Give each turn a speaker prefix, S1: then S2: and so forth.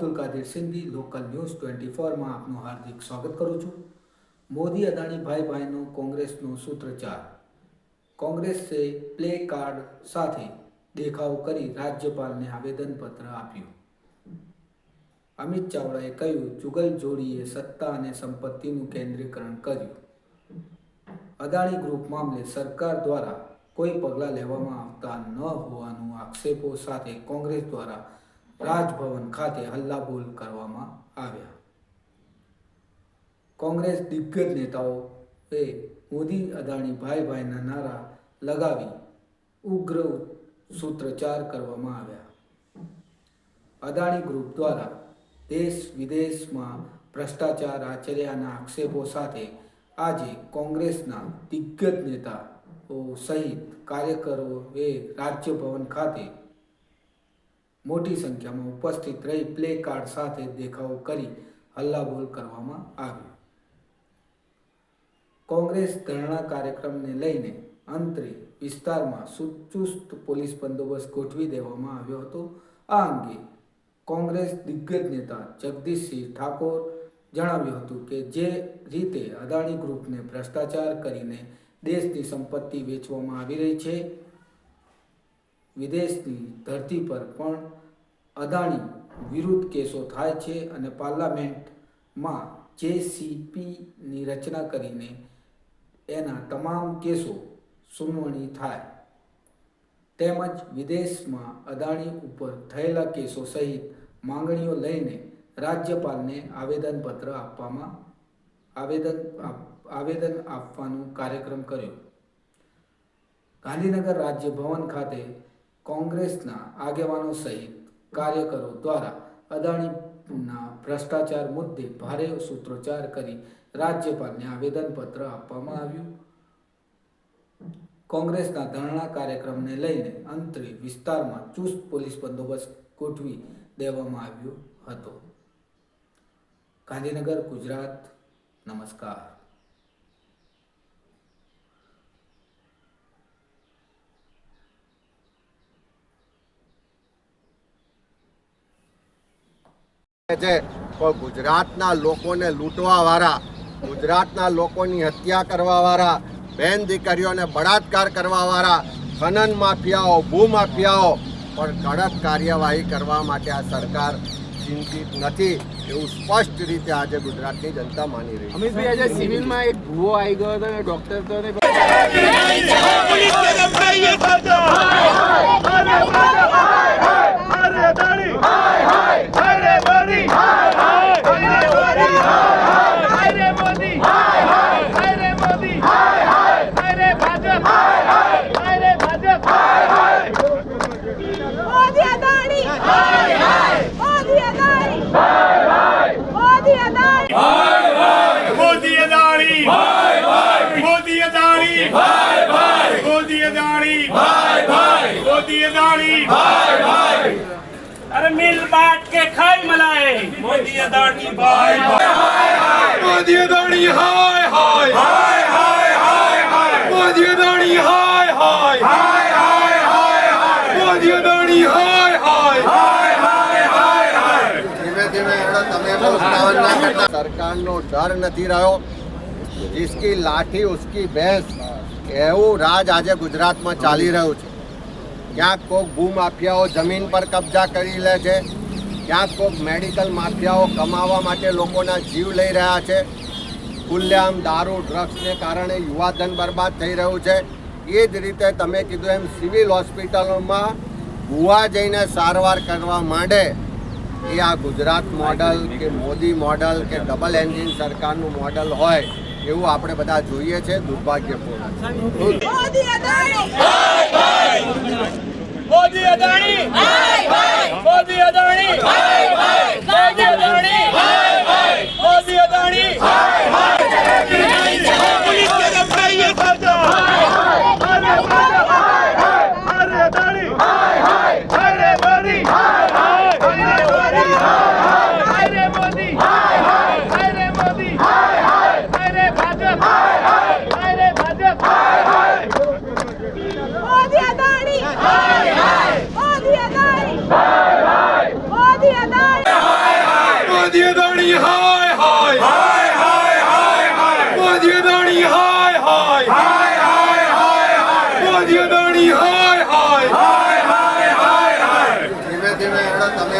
S1: Abdul Kadir Sindhi local news twenty ફોરમાં આપનું હાર્દિક સ્વાગત કરું છું. મોદી અદાણી ભાઈ ભાઈનો કોંગ્રેસનો સૂત્રચાર. કોંગ્રેસે પ્લે કાર્ડ સાથે દેખાવ કરી રાજ્યપાલને આવેદનપત્ર આપ્યું. અમિત ચાવડાએ કહ્યું જુગલ જોડીએ સત્તા અને સંપત્તિનું કેન્દ્રીકરણ કર્યું. અદાણી ગ્રુપ મામલે સરકાર દ્વારા કોઈ પગલાં લેવામાં આવતા ન હોવાનું આક્ષેપો સાથે કોંગ્રેસ દ્વારા રાજભવન ખાતે હલ્લાબોલ કરવામાં આવ્યા. કોંગ્રેસ દિગ્ગજ નેતાઓએ મોદી અદાણી ભાઈ ભાઈના નારા લગાવી ઉગ્ર સૂત્રચાર કરવામાં આવ્યા. અદાણી ગ્રુપ દ્વારા દેશ વિદેશમાં ભ્રષ્ટાચાર આચર્યાના આક્ષેપો સાથે આજે કોંગ્રેસના દિગ્ગજ નેતાઓ સહિત કાર્યકરોએ રાજ્યભવન ખાતે મોટી સંખ્યામાં ઉપસ્થિત રહી પ્લે કાર્ડ સાથે દેખાવો કરી હલ્લાબોલ કરવામાં આવ્યો. કોંગ્રેસ ધરણા કાર્યક્રમને લઈને અંતરે વિસ્તારમાં સુચુસ્ત પોલીસ બંદોબસ્ત ગોઠવી દેવામાં આવ્યો હતો. આ અંગે કોંગ્રેસ દિગ્ગજ નેતા જગદીશસિંહ ઠાકોર જણાવ્યું હતું કે જે રીતે અદાણી ગ્રુપને ભ્રષ્ટાચાર કરીને દેશની સંપત્તિ વેચવામાં આવી રહી છે વિદેશની ધરતી પર પણ અદાણી વિરુદ્ધ કેસો થાય છે અને પાર્લામેન્ટમાં જેસીપીની રચના કરીને એના તમામ કેસો સુનાવણી થાય. તેમજ વિદેશમાં અદાણી ઉપર થયેલા કેસો સહિત માંગણીઓ લઈને રાજ્યપાલને આવેદનપત્ર આપવામાં, આવેદન આવેદન આપવાનો કાર્યક્રમ કર્યો. ગાંધીનગર રાજ્ય ભવન ખાતે કોંગ્રેસના આગેવાનો સહિત કાર્યકરો દ્વારા અદાણીના ભ્રષ્ટાચાર મુદ્દે ભારે સૂત્રોચ્ચાર કરી રાજ્યપાલને આવેદનપત્ર આપવામાં આવ્યું. કોંગ્રેસના ધરણા કાર્યક્રમને લઈને અંતરે વિસ્તારમાં ચુસ્ત પોલીસ બંદોબસ્ત ગોઠવી દેવામાં આવ્યો હતો. ગાંધીનગર, ગુજરાત, નમસ્કાર.
S2: છે. પણ ગુજરાતના લોકોને લૂંટવાવાળા ગુજરાતના લોકોની હત્યા કરવાવાળા બેન દીકરીઓને બળાત્કાર કરવાવાળા ખનન માફિયાઓ ભૂમાફિયાઓ પણ કડક કાર્યવાહી કરવા માટે આ સરકાર ચિંતિત નથી એવું સ્પષ્ટ રીતે આજે ગુજરાતની જનતા માની રહી
S3: અમિતભાઈ આજે સિવિલમાં એક ભૂવો આવી ગયો હતો અને ડોક્ટર તો
S4: મોદી અદાણી મોદી અદાણી મોદી અદાણી
S5: મોદી અદાણી મોદી મોદી
S2: સરકારનો ડર નથી રહ્યો. જિસકી લાઠી, ઉસકી ભેંસ, એવું રાજ આજે ગુજરાતમાં ચાલી રહ્યું છે. ક્યાંક કોઈક ભૂમાફિયાઓ જમીન પર કબજા કરી લે છે, ક્યાંક કોઈક મેડિકલ માફિયાઓ કમાવા માટે લોકોના જીવ લઈ રહ્યા છે. ખુલ્લેઆમ દારૂ, ડ્રગ્સને કારણે યુવાધન બરબાદ થઈ રહ્યું છે. એ જ રીતે તમે કીધું એમ સિવિલ હોસ્પિટલોમાં ગુવા જઈને સારવાર કરવા માંડે. એ આ ગુજરાત મોડલ કે મોદી મોડલ કે ડબલ એન્જિન સરકારનું મોડલ હોય એવું આપણે બધા જોઈએ છે, દુર્ભાગ્યપૂર્ણ.
S4: અદાણી
S1: હાય હાય. હાય હાય હાય હાય. મોદી અદાણી હાય હાય. હાય હાય હાય હાય.
S2: ધીમે ધીમે તમે